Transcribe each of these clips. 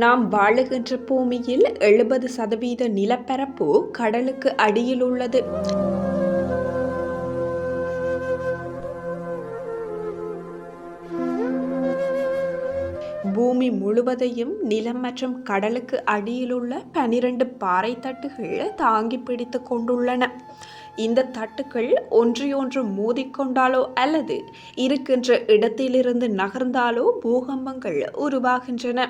நாம் வாழுகின்ற பூமியில் எழுபது சதவீத நிலப்பரப்பு கடலுக்கு அடியில் உள்ளது. பூமி முழுவதையும் நிலம் மற்றும் கடலுக்கு அடியிலுள்ள பனிரெண்டு பாறை தட்டுகள் தாங்கி பிடித்து கொண்டுள்ளன. இந்த தட்டுக்கள் ஒன்றையொன்று மோதிக்கொண்டாலோ அல்லது இருக்கின்ற இடத்திலிருந்து நகர்ந்தாலோ பூகம்பங்கள் உருவாகின்றன.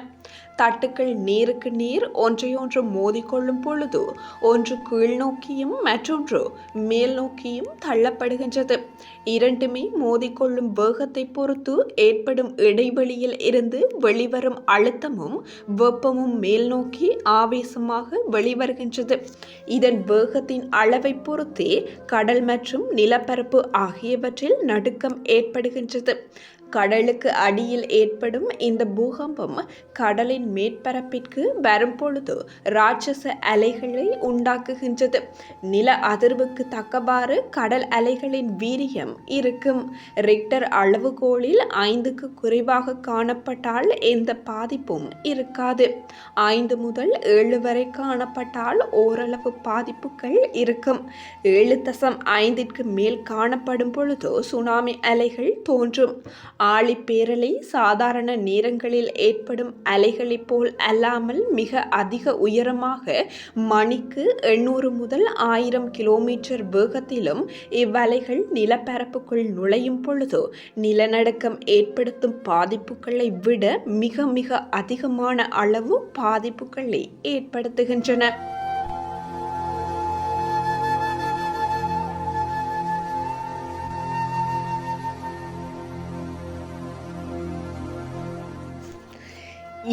தட்டுக்கள் நீருக்கு நீர் ஒன்றையொன்று மோதிக்கொள்ளும் பொழுது ஒன்று கீழ் நோக்கியும் மற்றொன்று மேல் நோக்கியும் தள்ளப்படுகின்றது. இரண்டுமே மோதிக்கொள்ளும் வேகத்தை பொறுத்து ஏற்படும் இடைவெளியில் இருந்து வெளிவரும் அழுத்தமும் வெப்பமும் மேல் நோக்கி ஆவேசமாக வெளிவருகின்றது. இதன் வேகத்தின் அளவை பொறுத்தே கடல் மற்றும் நிலப்பரப்பு ஆகியவற்றில் நடுக்கம் ஏற்படுகின்றது. கடலுக்கு அடியில் ஏற்படும் இந்த பூகம்பம் கடலின் மேற்பரப்பிற்கு வரும்பொழுது ராட்சச அலைகளை உண்டாக்குகின்றது. நில அதிர்வுக்கு தக்கவாறு கடல் அலைகளின் வீரியம் இருக்கும். ரிக்டர் அளவுகோலில் ஐந்துக்கு குறைவாக காணப்பட்டால் எந்த பாதிப்பும் இருக்காது. ஐந்து முதல் ஏழு வரை காணப்பட்டால் ஓரளவு பாதிப்புகள் இருக்கும். ஏழு தசம் ஐந்திற்கு மேல் காணப்படும் பொழுது சுனாமி அலைகள் தோன்றும். ஆழிப்பேரலை சாதாரண நேரங்களில் ஏற்படும் அலைகளைப் போல் அல்லாமல் மிக அதிக உயரமாக மணிக்கு எண்ணூறு முதல் ஆயிரம் கிலோமீட்டர் வேகத்திலும் இவ்வலைகள் நிலப்பரப்புக்குள் நுழையும் பொழுது நிலநடுக்கம் ஏற்படுத்தும் பாதிப்புகளை விட மிக மிக அதிகமான அளவு பாதிப்புகளை ஏற்படுத்துகின்றன.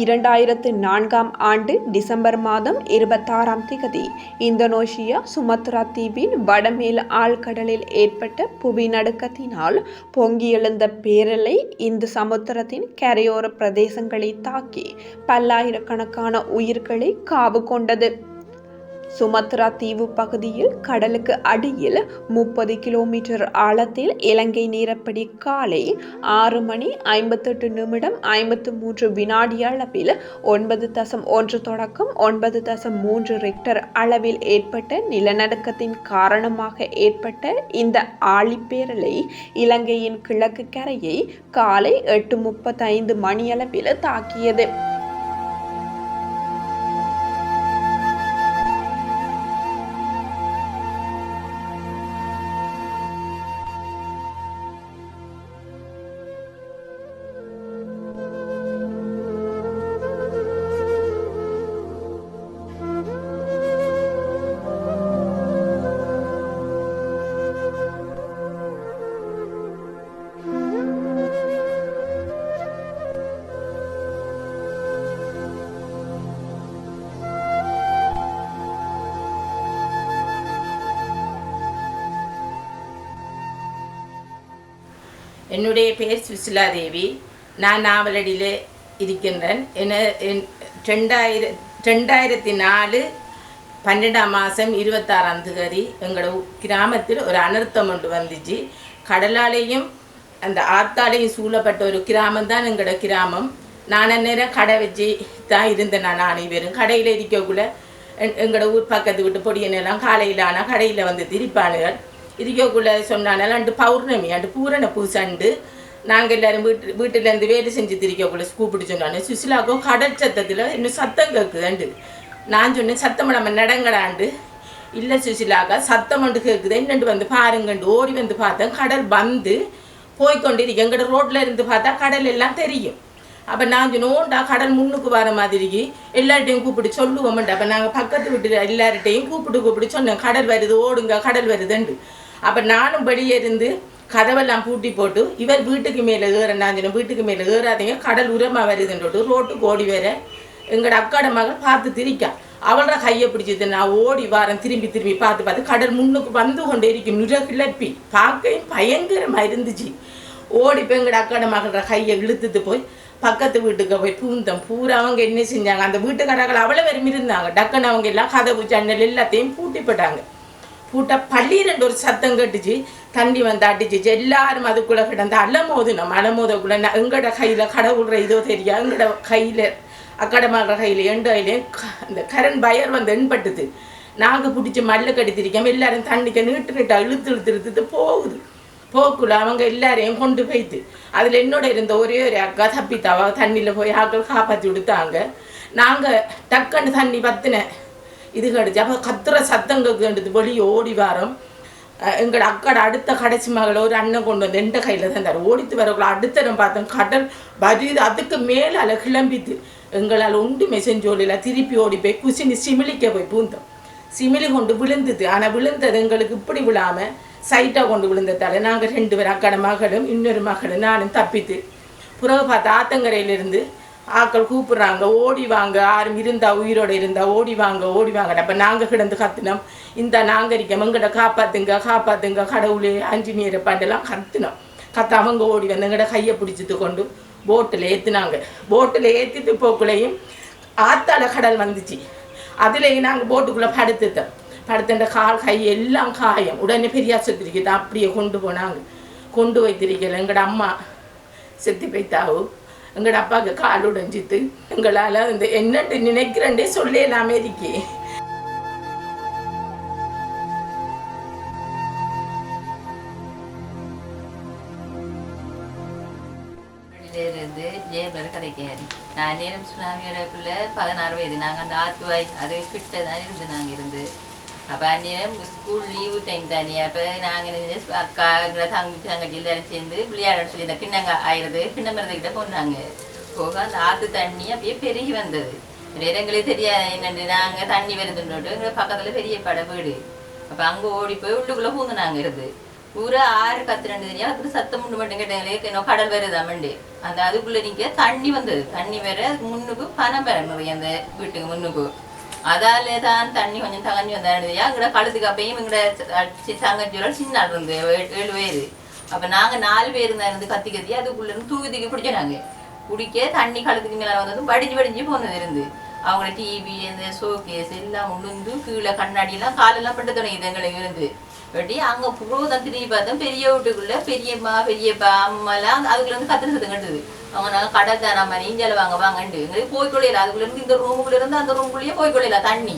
இரண்டாயிரத்து நான்காம் ஆண்டு டிசம்பர் மாதம் இருபத்தாறாம் திகதி இந்தோனேஷியா சுமத்ரா தீவின் வடமேல் ஆழ்கடலில் ஏற்பட்ட புவி நடுக்கத்தினால் பொங்கி எழுந்த பேரலை இந்து சமுத்திரத்தின் கரையோர பிரதேசங்களை தாக்கி பல்லாயிரக்கணக்கான உயிர்களை காவு கொண்டது. சுமத்ரா தீவு பகுதியில் கடலுக்கு அடியில் முப்பது கிலோமீட்டர் ஆழத்தில் இலங்கை நேரப்படி காலை ஆறு மணி ஐம்பத்தெட்டு நிமிடம் ஐம்பத்து மூன்று வினாடி அளவில் ஒன்பது தசம் ஒன்று தொடக்கம் ஒன்பது தசம் மூன்று ரெக்டர் அளவில் ஏற்பட்ட நிலநடுக்கத்தின் காரணமாக ஏற்பட்ட இந்த ஆழிப்பேரலை இலங்கையின் கிழக்கு கரையை காலை எட்டு முப்பத்தைந்து மணியளவில் தாக்கியது. என்னுடைய பெயர் சுசிலா தேவி நான் நாவலடியில் இருக்கின்றேன். என என் ரெண்டாயிர ரெண்டாயிரத்தி நாலு பன்னெண்டாம் மாதம் இருபத்தாறாம் தேதி எங்களோட கிராமத்தில் ஒரு அனர்த்தம் ஒன்று வந்துச்சு. கடலாலேயும் அந்த ஆத்தாலையும் சூழப்பட்ட ஒரு கிராமம் தான் எங்களோட கிராமம். நான் அந்நேரம் கடை வச்சு தான் இருந்தேன் நான் அனைவரும். கடையில் இருக்கக்குள்ள எங்களோட ஊர் பக்கத்து வீட்டு பொடியனெல்லாம் காலையில் ஆனால் கடையில் வந்து திரிப்பானுகள். இருக்கக்குள்ள சொன்னானால் அண்டு பௌர்ணமி அண்டு பூரண பூசண்டு நாங்கள் எல்லாரும் வீட்டு வீட்டிலேருந்து வேலை செஞ்சு திரிக்கக்குள்ள கூப்பிட்டு சொன்னானே சுசிலாக்கோ கடல் சத்தத்தில் இன்னும் சத்தம் கேட்குதுண்டு நான் சொன்னேன் சத்தம் நம்ம நடங்கடாண்டு இல்லை சுசிலாக்கா சத்தம் ஒன்று கேட்குது என்னண்டு வந்து பாருங்கண்டு ஓடி வந்து பார்த்தேன் கடல் வந்து போய்க்கொண்டு இருக்கு எங்கட ரோட்டில் இருந்து பார்த்தா கடல் எல்லாம் தெரியும் அப்போ நான் சொன்னோண்டா கடல் முன்னுக்கு வர மாதிரிக்கு எல்லார்ட்டையும் கூப்பிட்டு சொல்லுவோம்ண்டு அப்போ நாங்கள் பக்கத்து வீட்டு எல்லார்ட்டையும் கூப்பிட்டு கூப்பிட்டு சொன்னோம் கடல் வருது ஓடுங்க கடல் வருதுண்டு அப்போ நானும் வெளியே இருந்து கதவெல்லாம் பூட்டி போட்டு இவர் வீட்டுக்கு மேலே ஏற சொன்னேன் வீட்டுக்கு மேலே ஏறாதீங்க கடல் உரமாக வருதுன்ட்டு ரோட்டுக்கு ஓடி வேற. எங்களோட அக்காட மகள் பார்த்து திரிக்கா. அவளோட கையை பிடிச்சது நான் ஓடி வாரேன் திரும்பி திரும்பி பார்த்து பார்த்து கடல் முன்னுக்கு வந்து கொண்டே இருக்கும் நுர கிளப்பி. பார்க்கையும் பயங்கரமாக இருந்துச்சு. ஓடி போய் எங்களோட அக்காட மகளோட கையை இழுத்துட்டு போய் பக்கத்து வீட்டுக்கு போய் பூந்தம் பூரா அவங்க என்ன செஞ்சாங்க அந்த வீட்டுக்காரர்கள் அவ்வளோ வெறும் இருந்தாங்க. டக்குன்னு அவங்க எல்லாம் கதவு ஜன்னல் எல்லாத்தையும் பூட்டி போட்டாங்க. பூட்டா பள்ளின்னு ஒரு சத்தம் கட்டுச்சு. தண்ணி வந்து அடிச்சிச்சு. எல்லாரும் அதுக்குள்ளே கிடந்து அலமோதுனோம். அலமோதக்குள்ள எங்கட கையில் கடவுள்ற இதோ தெரியா? எங்கட கையில் அக்கடமாடுற கையில் எண்டு கையிலையும் க- கரண்ட் பயர் வந்து எண்பட்டுது. நாங்கள் பிடிச்சி மல்ல கடித்திருக்கோம் எல்லாரும் தண்ணிக்க நீட்டு நீட்டா இழுத்து இழுத்து இழுத்து போகுது. போக்குள்ள அவங்க எல்லாரையும் கொண்டு போய்த்து அதில் என்னோட இருந்த ஒரே ஒரு அக்கா தப்பித்தாவா. தண்ணியில் போய் ஆக்கள் காப்பாற்றி விடுத்தாங்க நாங்கள் டக்குன்னு தண்ணி பத்தினேன் இது கடிச்சு. அப்போ கத்துற சத்தம் கேட்குது வெளியே ஓடி வரோம். எங்கள் அக்கடை அக்காட அடுத்த கடைசி மகளை ஒரு அண்ணன் கொண்டு வந்து எந்த கையில் தந்தார் ஓடித்து வரக்குள்ள அடுத்த இடம் பார்த்தோம். கடல் வருது அதுக்கு மேலால கிளம்பிது. எங்களால் ஒன்றுமே செஞ்சோலில திருப்பி ஓடி போய் குசினி சிமிலிக்க போய் பூந்தோம். சிமிலி கொண்டு விழுந்தது. ஆனால் விழுந்தது எங்களுக்கு இப்படி விழாமல் சைட்டாக கொண்டு விழுந்ததால் நாங்கள் ரெண்டு பேரும் அக்கட மகளும் இன்னொரு மகளும் நானும் தப்பித்து. புறவு பார்த்து ஆத்தங்கரையிலிருந்து ஆக்கள் கூப்பிட்றாங்க ஓடி வாங்க யாரும் இருந்தா உயிரோட இருந்தா ஓடி வாங்க ஓடி வாங்க. அப்போ நாங்கள் கிடந்து கத்துனோம். இந்த நாங்கரிக்கம் எங்கட காப்பாத்துங்க காப்பாத்துங்க கடவுளே அஞ்சினியர் பாண்டெல்லாம் கத்துனோம். கத்த அவங்க ஓடி வந்து எங்கட கையை பிடிச்சிட்டு கொண்டு போட்டில் ஏற்றுனாங்க போட்டில் ஏற்றிட்டு போக்குள்ளேயும் ஆத்தால கடல் வந்துச்சு. அதுலேயும் நாங்கள் போட்டுக்குள்ளே படுத்துட்டோம். படுத்துட்ட கால் கை எல்லாம் காயம். உடனே பெரிய ஆஸ்பத்திரிக்கு அப்படியே கொண்டு போனாங்க. கொண்டு வைத்திருக்கல எங்கட அம்மா செத்து போய்த்தாவும் எங்கட அப்பாவுக்கு கால் உடைஞ்சித்து எங்களால் இந்த என்னட்டு நினைக்கிறேன்டே சொல்லலாமே இருக்கே. இருந்து ஜெயபர் கதைக்காரு நான் நேரம் சுனாமியோடக்குள்ள பதினாறு வயது. நாங்கள் அந்த ஆத்து வாய் அது கிட்ட தான் இருந்து நாங்கள் இருந்து. அப்போ அந்நேரம் ஸ்கூல் லீவு டைம் தானே அப்போ நாங்கள் அக்கா எங்களை தங்கச்சி தங்கச்சி எல்லாரும் சேர்ந்து விளையாட சொல்லி இந்த கிண்ணங்க ஆயிடுது கிண்ண மருந்துக்கிட்ட போனாங்க போக அந்த ஆற்று தண்ணி அப்படியே பெருகி வந்தது எங்களுக்கு தெரியாது என்னென்று நாங்கள் தண்ணி வருதுன்னு எங்கள் பக்கத்தில் பெரிய படை வீடு அப்போ அங்கே ஓடி போய் உள்ளுக்குள்ளே பூந்துனாங்க இருந்து பூரா ஆறு கத்து ரெண்டு தெரியும் அதுக்கு சத்தம் முண்டு மட்டும் கேட்டாங்களே இன்னும் கடல் வருதா மண்டு அந்த அதுக்குள்ளே நீங்கள் தண்ணி வந்தது தண்ணி வேற முன்னுக்கு பணம் பெற நிறைய அந்த வீட்டுக்கு முன்னுக்கு அதால தான் தண்ணி கொஞ்சம் தகஞ்சி வந்தாடியா இங்கட கழுத்துக்கு அப்பையும் எங்கட சங்கச்சூரல் சின்ன இருந்து ஏழு பேர். அப்ப நாங்க நாலு பேர் தான் இருந்து கத்தி கத்தி அதுக்குள்ள இருந்து தூக்கி தூக்கி பிடிச்சாங்க குடிக்க தண்ணி கழுத்துக்கு மேல வந்ததும் படிஞ்சு வடிஞ்சு போனது இருந்து. அவங்களோட டிவி இந்த ஷோகேஸ் எல்லாம் உளுந்து கீழே கண்ணாடி எல்லாம் காலெல்லாம் பட்டு தொடங்கிது எங்களுக்கு இருந்து. வெட்டி அங்க புரோதம் திரும்பி பார்த்தோம் பெரிய வீட்டுக்குள்ள பெரியம்மா பெரியப்பா அம்மாலாம் அதுக்குள்ள இருந்து கத்திர சத்தம் கட்டுது. அவங்க நாங்கள் கடை தானே மாதிரி வாங்க வாங்கண்டு எங்களுக்கு போய் கொள்ளையில அதுக்குள்ள இருந்து இந்த ரூமுக்குள்ள இருந்து அந்த ரூமுக்குள்ளேயே போய் கொள்ளையில தண்ணி.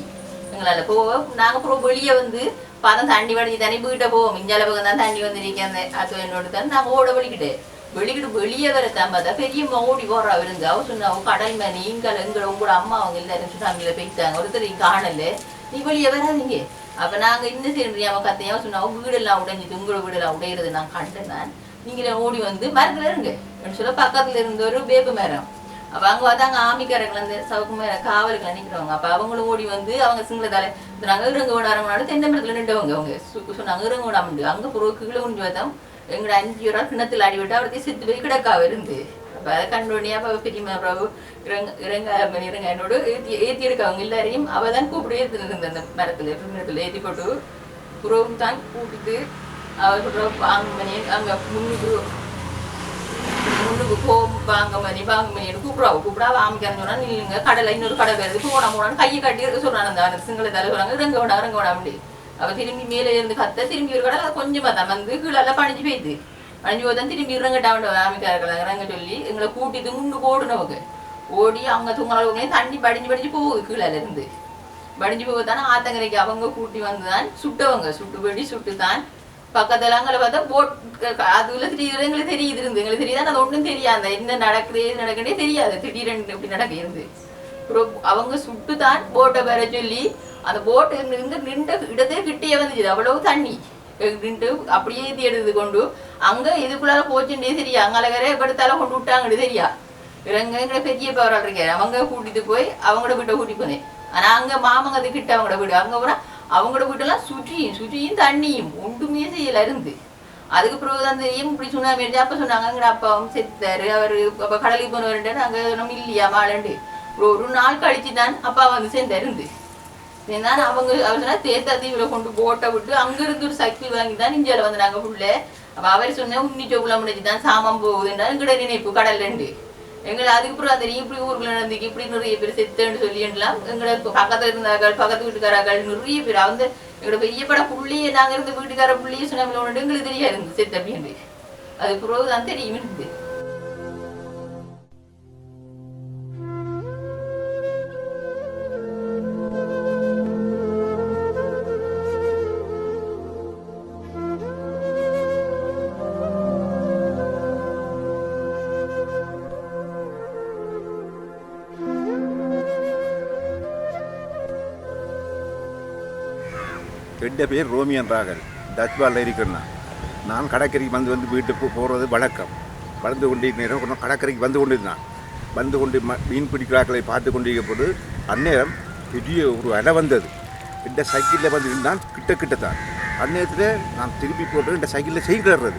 எங்களால போக நாங்க அப்புறம் வெளியே வந்து பார்த்தா தண்ணி வடிஞ்சு தண்ணி வீட்டை போவோம். மிஞ்சால பக்கம் தான் தண்ணி வந்துருக்கேன் அது என்னோட தான் நாங்க ஓட வலிக்கிட்டு வெளிக்கிட்டு வெளியே வர தான் பார்த்தா பெரியம்மா ஓடி போடுறா இருந்து அவ சொன்னா கடல் மேலே நீங்கள் எங்களை உங்களோட அம்மா அவங்க எல்லாரும் சுனாமியில போயிட்டாங்க. ஒருத்தர் காணல. நீ வெளியே வராதீங்க. அப்போ நாங்கள் இன்னும் தெரியாம கத்தையாக சொன்னாங்க வீடெல்லாம் உடைஞ்சிட்டு உங்களோட வீடெல்லாம் உடையிறது நான் கண்டேன் நான். நீங்களே ஓடி வந்து மரத்தில் இருங்க. அப்படின்னு சொல்ல பக்கத்தில் இருந்த ஒரு வேப்ப மரம். அங்கே அங்க வந்தாங்க ஆமிக்காரங்களை அந்த சவுக்கு மேல காவலுக்கு நிக்கிறவங்க அப்போ அவங்களும் ஓடி வந்து அவங்க சிங்களத்தால நாங்கள் இறங்க விடாரங்கனால தென்னை மரத்தில் நின்றவங்க அவங்க சொன்னாங்க இறங்க விடாமண்டு அங்கே புறவுக்கு கீழே குஞ்சு பார்த்தோம். எங்களோட அஞ்சு ஒரு கிணத்துல அடி விட்டு அவர்த்தையும் செத்து போய் கிடக்காவ இருந்து. அப்ப அதை கண்டோடனே அப்ப பெரியம்மா பிரபு இறங்க இறங்க இறங்க ஏத்தி ஏத்தி இருக்கவங்க எல்லாரையும் அவ தான் கூப்பிட்டு ஏத்தி இருந்த அந்த மரத்துல மரத்துல ஏத்தி போட்டு புறவும் தான் கூப்பிட்டு அவர் சொல்ற வாங்க மணி அங்க முன்னுக்கு முன்னுக்கு போ வாங்க மணி வாங்க மணி கூப்பிடுவா கூப்பிடா வாமிக்காரன் சொன்னா நீங்க கடலை இன்னொரு கடை வருது போனா போனான்னு கையை கட்டி சொல்றாங்க அந்த சிங்கள சிங்களத்தால சொல்றாங்க இறங்க வேணா இறங்க வேணா அப்படி அவ திரும்பி மேலே இருந்து கத்த திரும்பி ஒரு கடை கொஞ்சம் பார்த்தா வந்து கீழெல்லாம் பணிஞ்சு போயிடுது பணிஞ்சு போதான் திரும்பி இறங்கட்டான் வாமிக்காரர்கள் இறங்க சொல்லி எங்களை கூட்டிட்டு முன்னு அவங்க ஓடி அவங்க தூங்குறவங்க தண்ணி படிஞ்சு படிஞ்சு போகுது கீழே இருந்து படிஞ்சு போகத்தானே ஆத்தங்கரைக்கு அவங்க கூட்டி வந்துதான் சுட்டவங்க. சுட்டு வெடி சுட்டு தான் பக்கத்துல அங்கே பார்த்தா போட் அதுல திடீர் எங்களுக்கு தெரியுது இருந்து. எங்களுக்கு தெரியாது? அது ஒன்றும் தெரியாது? என்ன நடக்குது எது நடக்குன்னே தெரியாது. திடீரென்று இப்படி நடக்க இருந்து. அப்புறம் அவங்க சுட்டு தான் போட்டை வர சொல்லி அந்த போட்டு இருந்து நின்ற இடத்தே கிட்டே வந்துச்சு. அவ்வளவு தண்ணி. அப்படின்ட்டு அப்படியே ஏத்தி எடுத்து கொண்டு அங்க இதுக்குள்ளார போச்சுட்டே சரியா. அங்கே எடுத்தால கொண்டு விட்டாங்கன்னு சரியா? இறங்க பெரிய பவரால் அவங்க கூட்டிட்டு போய் அவங்களோட வீட்டை கூட்டி போனேன். ஆனா அங்க மாமங்க அது கிட்ட அவங்களோட வீடு. அங்க போனா அவங்களோட வீட்டெல்லாம் சுற்றியும் சுற்றியும் தண்ணியும் ஒன்றுமே செய்யல இருந்து. அதுக்கு பிறகு அந்த தெரியும் இப்படி சுனாமி அடிச்சு அப்ப சொன்னாங்க எங்கட அப்பாவும் செத்தாரு. அவரு அப்ப கடலுக்கு போனவருண்டு அங்க நம்ம இல்லையா மாலண்டு ஒரு நாள் கழிச்சு தான் அப்பா வந்து சேர்ந்தாரு ஏன்னா அவங்க அவர் சொன்னா தேத்தா தீவுல கொண்டு போட்டை விட்டு அங்க இருந்து ஒரு சைக்கிள் வாங்கி தான் இந்தியால வந்தாங்க புள்ள அப்ப அவர் சொன்னேன் உன்னி சோக்குல முடிஞ்சு தான் சாமம் போகுதுன்றா எங்கட நினைப்பு கடல் ரெண்டு எங்களை அதுக்கு அந்த இப்படி ஊருக்குள்ள நடந்துக்கு இப்படி நிறைய பேர் செத்துன்னு சொல்லிடலாம் எங்களை பக்கத்துல இருந்தார்கள் பக்கத்து வீட்டுக்காரர்கள் நிறைய பேர். வந்து எங்களோட பெரிய படம் புள்ளியே நாங்க இருந்த வீட்டுக்கார புள்ளியே சொன்ன எங்களுக்கு தெரியாது செத்து அப்படின்னு. அது பிறகு தான் தெரியும் இருந்து ரெண்டு பேர் ரோமியன் ராகல் டச் பாலில் இருக்கிறேன் நான். கடற்கரைக்கு வந்து வந்து வீட்டுக்கு போகிறது வழக்கம். வளர்ந்து கொண்டிருக்க நேரம் கடற்கரைக்கு வந்து கொண்டிருந்தான். வந்து கொண்டு ம மீன் பிடிக்கிறாக்களை பார்த்து கொண்டிருக்க போது அந்நேரம் பெரிய ஒரு அலை வந்தது. இந்த சைக்கிளில் வந்து இருந்தான். கிட்ட கிட்ட தான் அந்நேரத்தில் நான் திருப்பி போட்டு இந்த சைக்கிளில் செய்கிறது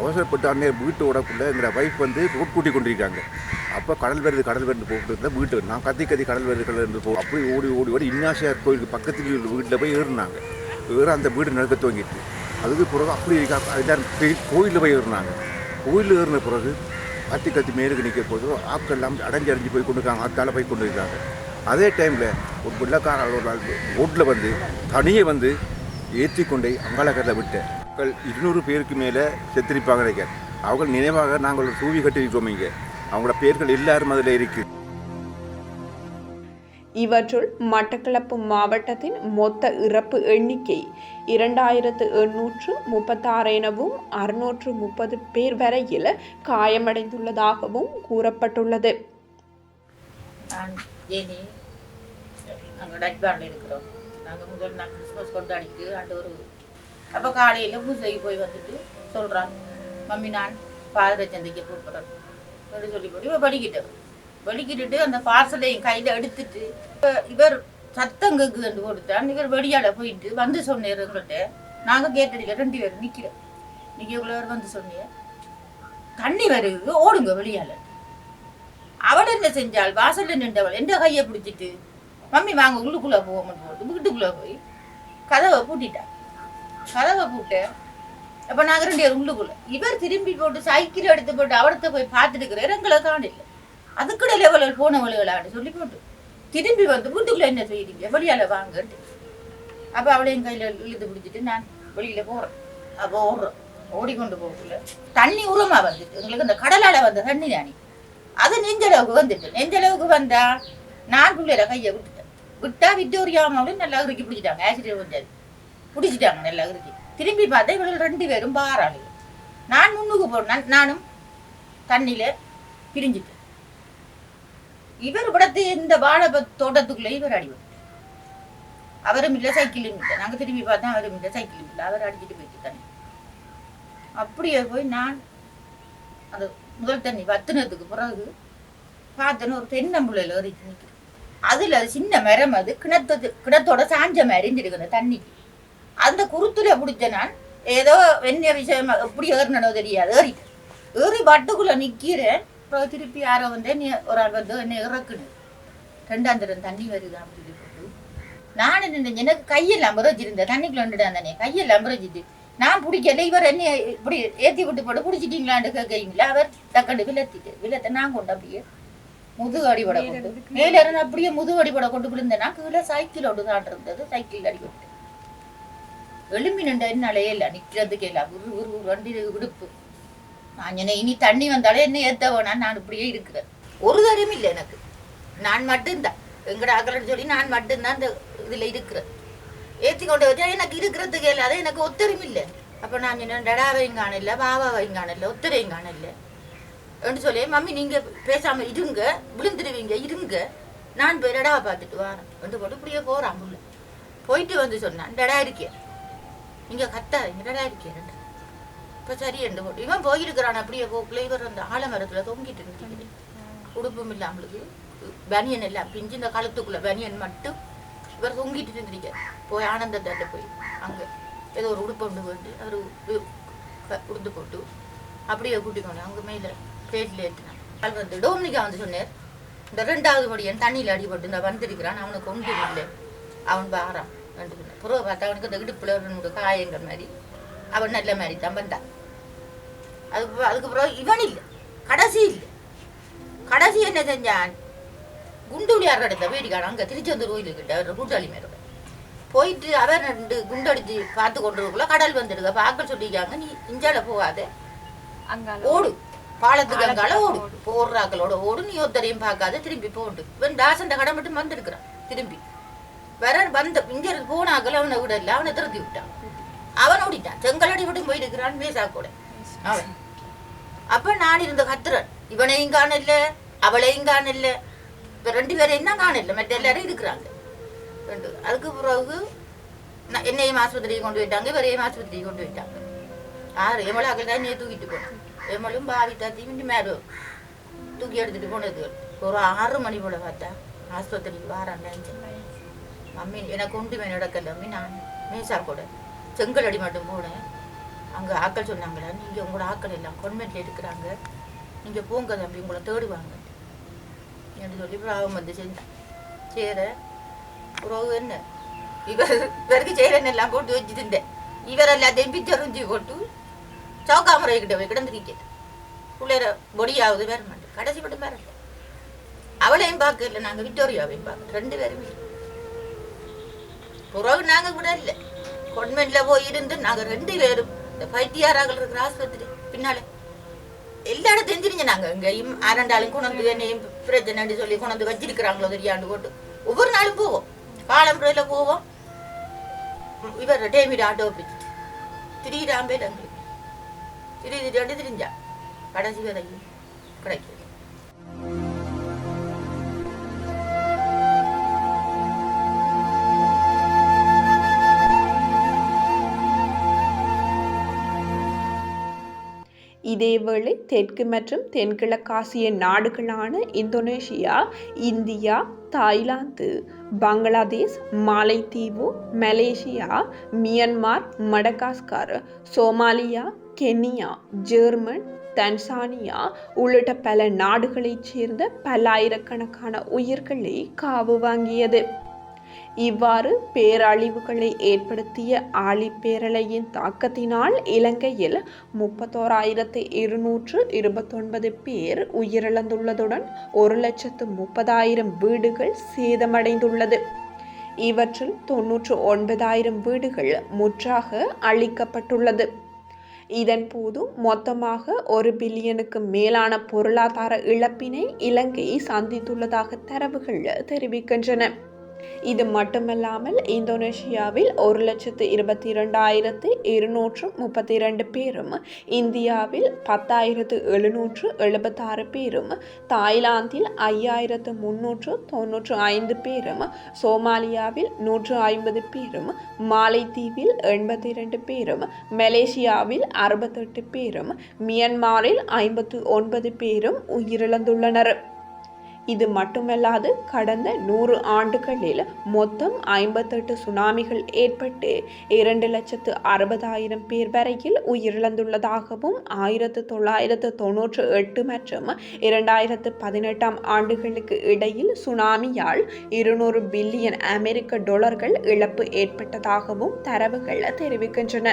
அவசரப்பட்டு அந்நேரம் வீட்டு ஓடக்குள்ளே எங்களோட ஒய்ஃப் வந்து ரோட் கூட்டி கொண்டிருக்காங்க. அப்போ கடல் வருது கடல் வருது போட்டு வீட்டு நான் கத்தி கத்தி கடல் வருது கடல் வருது போ அப்படி ஓடி ஓடி ஓடி இன்னாசியார் கோயிலுக்கு பக்கத்தில் வீட்டில் போய் ஏறினாங்க. ஏற அந்த வீடு நடக்க துவங்கிட்டு. அதுக்கு பிறகு அப்படி இருக்கா- எல்லாரும் போய் கோயிலில் போய் ஏறினாங்க. கோயிலில் ஏறின பிறகு கத்தி கத்தி மேலுக்கு நிற்க போது ஆட்கள் எல்லாம் அடைஞ்சு அடைஞ்சு போய் கொண்டு இருக்காங்க ஆத்தால போய் கொண்டு இருக்காங்க அதே டைமில் ஒரு வெள்ளக்கார ஒரு நாள் ரோட்டில் வந்து தனியே வந்து ஏற்றி கொண்டே அங்காளக்கரில் விட்டேன். மக்கள் இருநூறு பேருக்கு மேலே செத்திருப்பாங்க நினைக்கிறேன். அவங்க நினைவாக நாங்கள் ஒரு தூவி கட்டியிருக்கோம் இங்கே. அவங்களோட பேர்கள் எல்லாரும் அதில் இருக்குது இவற்றுள் மட்டக்களப்பு மாவட்டத்தின் மொத்த இறப்பு எண்ணிக்கை இரண்டாயிரத்து எண்ணூற்று முப்பத்தாறு எனவும் அறுநூற்று முப்பது பேர் வரையில் காயமடைந்துள்ளதாகவும் கூறப்பட்டுள்ளது. நாங்கள் முதல் நாள் கிறிஸ்மஸ் கொண்டாடிட்டு அப்போ காலையில் பூஜைக்கு போய் வந்துட்டு சொல்கிறான் மம்மி நான் பாதரை சந்தைக்கு கூப்பிட்றேன். சொல்லி போட்டு படிக்கிட்டேன் படிக்கிட்டோம் அந்த பார்சலையும் கையில் எடுத்துட்டு இவர் சத்தம் கேக்குதுன்னு கொடுத்தான் இவர் வெளியால போயிட்டு வந்து சொன்னார் எங்கள்கிட்ட. நாங்கள் கேட்டடிக்க ரெண்டு பேரும் நிற்கிறோம் நிற்கக்குள்ளவர் வந்து சொன்னீங்க? தண்ணி வருது ஓடுங்க வெளியால. அவள் என்ன செஞ்சாள் வாசல்ல நின்றவள் எந்த கையை பிடிச்சிட்டு மம்மி வாங்க உள்ளுக்குள்ள போவோம்னு போட்டு வீட்டுக்குள்ள போய் கதவை பூட்டிட்டான் கதவை பூட்ட அப்ப நாங்க ரெண்டு பேரும் உள்ளுக்குள்ள. இவர் திரும்பி போட்டு சைக்கிள் எடுத்து போட்டு அவடத்தை போய் பார்த்துட்டு இருக்கிற எங்களை காணில்லை அதுக்குள்ள லெவலில் போனவளுகளான்னு சொல்லி போட்டு. திரும்பி வந்து வீட்டுக்குள்ள என்ன செய்யறீங்க வெளியால வாங்கட்டு அப்ப அவளையும் கையில இழுத்து பிடிச்சிட்டு நான் வெளியில போறேன். அப்போ ஓடுறோம். ஓடிக்கொண்டு போகல தண்ணி உரமா வந்துட்டு எங்களுக்கு இந்த கடலால வந்த தண்ணி தானே. அது நெஞ்சளவுக்கு வந்துட்டு. நெஞ்சளவுக்கு வந்தா நான் பிள்ளையில கையை விட்டுட்டேன். விட்டா விக்டோரியா நல்லா இறுக்கி பிடிச்சிட்டாங்க. ஆசிரியர் வந்தாது பிடிச்சிட்டாங்க நல்லா இறுக்கி. திரும்பி பார்த்தா இவர்கள் ரெண்டு பேரும் பாராளுங்க நான் முன்னுக்கு போனேன். நானும் தண்ணியில பிரிஞ்சிட்டேன். இவர் விடத்து இந்த வாழை தோட்டத்துக்குள்ளே தோட்டத்துக்குள்ள இவர் அடிவார் அவரும் இல்லை சைக்கிளும் இல்லை நாங்க திரும்பி பார்த்தா அவரும் இல்லை சைக்கிளும் இல்லை அவர் அடிச்சுட்டு போயிட்டு அப்படியே போய் நான் அந்த முதல் தண்ணி வத்துனதுக்கு பிறகு பார்த்தேன்னு ஒரு தென்னம்புள்ளையில் ஏறிட்டு நிற்கிறேன் அதில் அது சின்ன மரம் அது கிணத்து கிணத்தோட சாஞ்ச மாதிரி இருந்துருக்கு அந்த தண்ணிக்கு. அந்த குருத்துல பிடிச்ச நான் ஏதோ என்ன விஷயம் எப்படி ஏறினோ தெரியாது. ஏறிட்டேன். ஏறி பட்டுக்குள்ள நிற்கிறேன் அப்புறம் திருப்பி யாரோ வந்து நீ ஒரு ஆள் வந்து என்னை இறக்குனு. ரெண்டாம் தரம் தண்ணி வருது அப்படின்னு போட்டு. நான் என்ன எனக்கு கையெல்லாம் விரைச்சிருந்தேன் தண்ணிக்குள்ள வந்துட்டு தானே கையெல்லாம் நான் பிடிக்கல. இவர் என்ன இப்படி ஏத்தி விட்டு போட்டு பிடிச்சிட்டீங்களான்னு கேட்குறீங்களா? அவர் டக்கண்டு விலத்திட்டு. விலத்தை நான் கொண்டு அப்படியே முதுகு அடிபட கொண்டு. மேல இருந்து அப்படியே முதுகு அடிபட கொண்டு விழுந்தேன்னா கீழே சைக்கிளோடு தான் இருந்தது. சைக்கிள் அடிபட்டு. எலும்பி நின்ற என்னாலே இல்லை. நிக்கிறதுக்கு இல்லை. உரு உரு வண்டி விடுப்பு நான் என்ன இனி தண்ணி வந்தாலே என்ன ஏத்த வேணாம் நான் இப்படியே இருக்கிறேன். ஒரு தரையும் இல்லை எனக்கு. நான் மட்டும்தான். எங்கட அகலன்னு சொல்லி நான் மட்டும்தான் இந்த இதில் இருக்கிறேன். ஏற்றி கொண்டு வச்சா எனக்கு இருக்கிறதுக்கு இல்லாத எனக்கு ஒத்தரும் இல்லை. அப்போ நான் என்ன டடாவையும் காணல பாபாவையும் காணல ஒத்தரையும் காணல. என்று சொல்லி மம்மி நீங்கள் பேசாமல் இருங்க. விழுந்துடுவீங்க. இருங்க. நான் போய் டடாவை பார்த்துட்டு வரேன். வந்து போட்டு இப்படியே போகிறான் போயிட்டு வந்து சொன்னான் டடா இருக்கேன் நீங்க கத்தாதீங்க. டடா இருக்கேன் இப்போ சரி என்று போட்டு இவன் போயிருக்கிறான். அப்படியே போக்குள்ள இவர் அந்த ஆலமரத்தில் தொங்கிட்டு இருந்துச்சு உடுப்பும் இல்லாமலுக்கு பனியன் எல்லாம் பிஞ்சு இந்த கழுத்துக்குள்ள பனியன் மட்டும் இவர் தொங்கிட்டு இருந்திருக்க போய் ஆனந்தத்தாட்ட போய் அங்கே ஏதோ ஒரு உடுப்பு கொண்டு போட்டு அவர் உடுத்து போட்டு அப்படியே கூட்டிக்கணும் அங்கே மேலே மேல ஏற்றினான் அது வந்து டோம்னிக்கா வந்து சொன்னார் இந்த ரெண்டாவது படியன் தண்ணியில் அடிபட்டு இந்த வந்திருக்கிறான் அவனுக்கு ஒன்று இல்லை. அவன் பாரான் ரெண்டு பிறகு பார்த்தா அவனுக்கு இந்த இடுப்புல ஒரு காயங்கள் மாதிரி. அவன் நல்ல மாதிரி தான் வந்தான். அதுக்கு அதுக்கு பிறகு இவன் இல்லை. கடைசி இல்லை. கடைசி என்ன செஞ்சான்? குண்டுளியார் இடத்த வேடிக்கான அங்கே திருச்செந்தூர் கோயிலுக்கிட்ட ஒரு கூட்டாளி மேரோட போயிட்டு அவர் ரெண்டு குண்டடிச்சு பார்த்து கொண்டிருக்குள்ள கடல் வந்துடுங்க பார்க்க சொல்லிக்காங்க நீ இஞ்சால போகாத. ஓடு. பாலத்துக்கு அங்கால ஓடு. போடுறாக்களோட ஓடு. நீ ஒருத்தரையும் பார்க்காத. திரும்பி போண்டு இவன் தாசன் கடை மட்டும் வந்திருக்கிறான். திரும்பி. வர வந்த இங்க போனாக்கள் அவனை விடல. அவனை திருத்தி விட்டான். அவன் ஓடிட்டான். செங்கலடி விட்டு போயிருக்கிறான். மேசா கூட அவன். அப்ப நான் இருந்த கத்துறேன் இவனையும் காணல அவளையும் காணல. இப்ப ரெண்டு பேரையும் தான் காணல. மற்ற எல்லாரும் இருக்கிறாங்க. ரெண்டு அதுக்கு பிறகு என்னையும் ஆஸ்பத்திரிக்கு கொண்டு போயிட்டாங்க இவரையும் ஆஸ்பத்திரிக்கு கொண்டு போயிட்டாங்க. ஆறு எமளை அகல் தான் தூக்கிட்டு போனேன். எமளும் பாவி தாத்தி மிண்டி மேலே தூக்கி எடுத்துட்டு போனது. ஒரு ஆறு மணி போல பார்த்தா ஆஸ்பத்திரிக்கு வாரான்னு மம்மி எனக்கு ஒன்றுமே நடக்கல. அம்மி நான் மேசா கூட. செங்கல் அடி மட்டும் போனேன். அங்கே ஆக்கள் சொன்னாங்களா? நீங்கள் உங்களோட ஆக்கள் எல்லாம் கவர்மெண்ட்டில் இருக்கிறாங்க. நீங்கள் போங்க தம்பி உங்களை தேடுவாங்க. என்று சொல்லி பிராபம் வந்து செஞ்சேன் சேர உறவு என்ன? இவர் இவருக்கு சேரன் எல்லாம் போட்டு வச்சுருந்தேன் இவர் எல்லாத்தையும் பிச்சரிஞ்சு போட்டு சவுக்காமரை கிட்ட போய் கிடந்துருக்கேன் பிள்ளைற பொடியாவது வேற மாட்டேன். கடைசி மட்டும் வேற இல்லை. அவளையும் பார்க்கல நாங்கள் விக்டோரியாவையும் பார்க்க. ரெண்டு பேரும். இல்லை பிறகு நாங்கள் கூட இல்லை. கொன்வென்ட்ல போய் இருந்து நாங்கள் ரெண்டு பேரும் இந்த பைத்தியாராக இருக்கிற ஆஸ்பத்திரி பின்னாலே. எல்லா தெரிஞ்சிருங்க நாங்க. இங்க இங்கேயும் கொண்டு என்னையும் பிரச்சனை சொல்லி கொண்டு வச்சிருக்கிறாங்களோ தெரியாண்டு போட்டு. ஒவ்வொரு நாளும் போவோம். பாலம்புரையில போவோம். இவர் டேமிட் ஆட்டோ பிடிச்சி. திடீராம்பே தங்களுக்கு திடீர் திடீர் திரிஞ்சா. கடைசி வரையும் கிடைக்கும். இதேவேளை தெற்கு மற்றும் தென்கிழக்காசிய நாடுகளான Indonesia India Thailand Bangladesh மாலைத்தீவு Malaysia Myanmar Madagascar Somalia Kenya German Tanzania உள்ளிட்ட பல நாடுகளைச் சேர்ந்த பல்லாயிரக்கணக்கான உயிர்களை காவு வாங்கியது. இவ்வாறு பேரழிவுகளை ஏற்படுத்திய ஆழிப்பேரலையின் தாக்கத்தினால் இலங்கையில் முப்பத்தோராயிரத்து இருநூற்று இருபத்தொன்பது பேர் உயிரிழந்துள்ளதுடன் ஒரு லட்சத்து முப்பதாயிரம் வீடுகள் சேதமடைந்துள்ளது. இவற்றில் தொன்னூற்று ஒன்பதாயிரம் வீடுகள் முற்றாக அழிக்கப்பட்டுள்ளது. இதன்போது மொத்தமாக ஒரு பில்லியனுக்கு மேலான பொருளாதார இழப்பினை இலங்கை சந்தித்துள்ளதாக தரவுகள் தெரிவிக்கின்றன. இது மட்டுமல்லாமல் இந்தோனேஷியாவில் ஒரு லட்சத்து இருபத்தி இரண்டாயிரத்து இருநூற்று முப்பத்தி இரண்டு பேரும் இந்தியாவில் பத்தாயிரத்து எழுநூற்று எழுபத்தாறு பேரும் தாய்லாந்தில் ஐயாயிரத்து முன்னூற்று தொன்னூற்று ஐந்து பேரும் சோமாலியாவில் நூற்று ஐம்பது பேரும் மாலைத்தீவில் எண்பத்தி இரண்டு பேரும் மலேசியாவில் அறுபத்தெட்டு பேரும் மியன்மாரில் ஐம்பத்து ஒன்பது பேரும் உயிரிழந்துள்ளனர். இது மட்டுமல்லாது கடந்த நூறு ஆண்டுகளில் மொத்தம் ஐம்பத்தெட்டு சுனாமிகள் ஏற்பட்டு இரண்டு லட்சத்து அறுபதாயிரம் பேர் வரையில் உயிரிழந்துள்ளதாகவும் ஆயிரத்து தொள்ளாயிரத்து தொன்னூற்று எட்டு மற்றும் இரண்டாயிரத்து பதினெட்டாம் ஆண்டுகளுக்கு இடையில் சுனாமியால் இருநூறு பில்லியன் அமெரிக்க டாலர்கள் இழப்பு ஏற்பட்டதாகவும் தரவுகள் தெரிவிக்கின்றன.